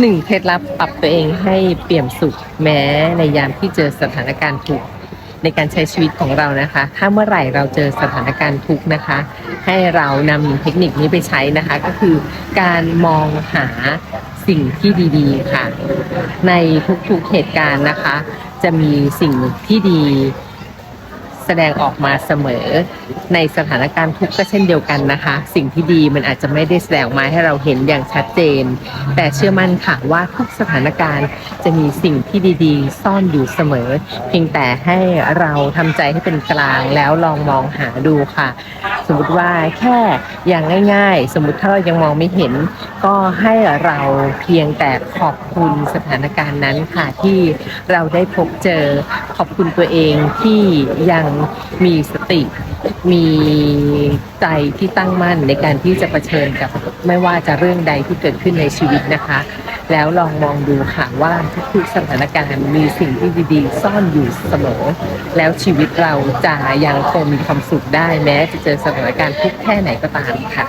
หนึ่งเคล็ดลับปรับตัวเองให้เปี่ยมสุขแม้ในยามที่เจอสถานการณ์ทุกข์ในการใช้ชีวิตของเรานะคะ ถ้าเมื่อไหร่เราเจอสถานการณ์ทุกข์นะคะ ให้เรานำเทคนิคนี้ไปใช้นะคะ ก็คือการมองหาสิ่งที่ดี ๆ ค่ะ ในทุกๆเหตุการณ์นะคะ จะมีสิ่งที่ดี แสดงออกมาเสมอ ในสถานการณ์ทุกข์ก็เช่นเดียวกันนะคะ สิ่งที่ดีมันอาจจะไม่ได้แสดงออกมาให้เราเห็นอย่างชัดเจน แต่เชื่อมั่นค่ะว่าทุกสถานการณ์จะมีสิ่งที่ดีๆ ซ่อนอยู่เสมอ เพียงแต่ให้เราทำใจให้เป็นกลางแล้วลองมองหาดูค่ะ สมมติว่าแค่อย่างง่าย ๆ สมมติถ้าเรายังมองไม่เห็น ก็ให้เราเพียงแต่ขอบคุณสถานการณ์นั้นค่ะที่เราได้พบเจอขอบคุณตัวเองที่ยังมีสติ มีใจที่ตั้งมั่นในการที่จะะเผชิญกับไม่ว่าจะเรื่องใดที่เกิดขึ้นในชีวิตนะคะ แล้วลองมองดูค่ะว่าทุกๆสถานการณ์มีสิ่งที่ดีๆ ซ่อนอยู่เสมอ แล้วชีวิตเราจะยังคงมีความสุขได้แม้จะเจอสถานการณ์ทุกแค่ไหนก็ตามค่ะ